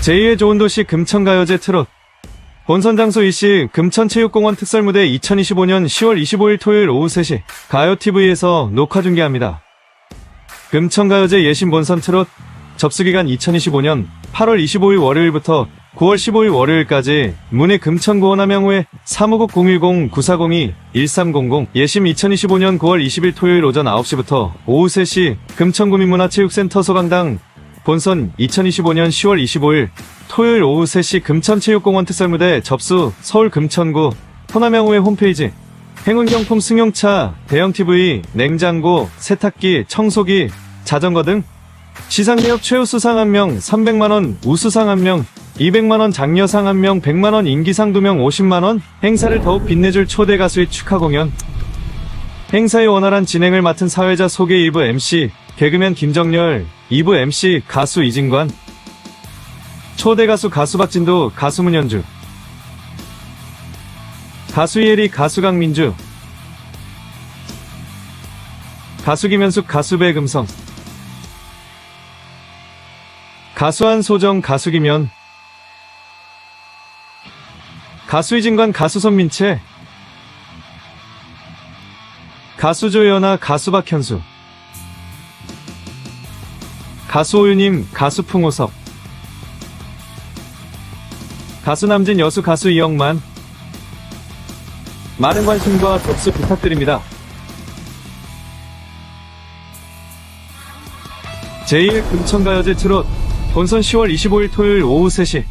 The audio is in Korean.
제2의 좋은 도시 금천가요제 트롯 본선 장소 이시 금천체육공원 특설무대 2025년 10월 25일 토요일 오후 3시 가요TV에서 녹화 중계합니다. 금천가요제 예심 본선 트롯 접수기간 2025년 8월 25일 월요일부터 9월 15일 월요일까지 문해 금천구원 함양후에 사무국 010-9402-1300 예심 2025년 9월 20일 토요일 오전 9시부터 오후 3시 금천구민문화체육센터 소강당 본선 2025년 10월 25일 토요일 오후 3시 금천체육공원 특설무대 접수 서울 금천구 호남양호의 홈페이지. 행운경품 승용차, 대형TV, 냉장고, 세탁기, 청소기, 자전거 등 시상개업 최우수상 1명 300만원, 우수상 1명 200만원, 장려상 1명 100만원, 인기상 2명 50만원 행사를 더욱 빛내줄 초대 가수의 축하 공연. 행사의 원활한 진행을 맡은 사회자 소개 2부 MC 개그맨 김정열 2부 MC 가수 이진관 초대 가수 가수 박진도 가수 문현주 가수 이혜리 가수 강민주 가수 김현숙 가수 배금성 가수 한소정 가수 김현 가수 이진관 가수 손민채 가수 조연아 가수 박현수 가수 오유님 가수 풍호섭 가수 남진 여수 가수 이영만. 많은 관심과 접수 부탁드립니다. 제1 금천가요제 트롯 본선 10월 25일 토요일 오후 3시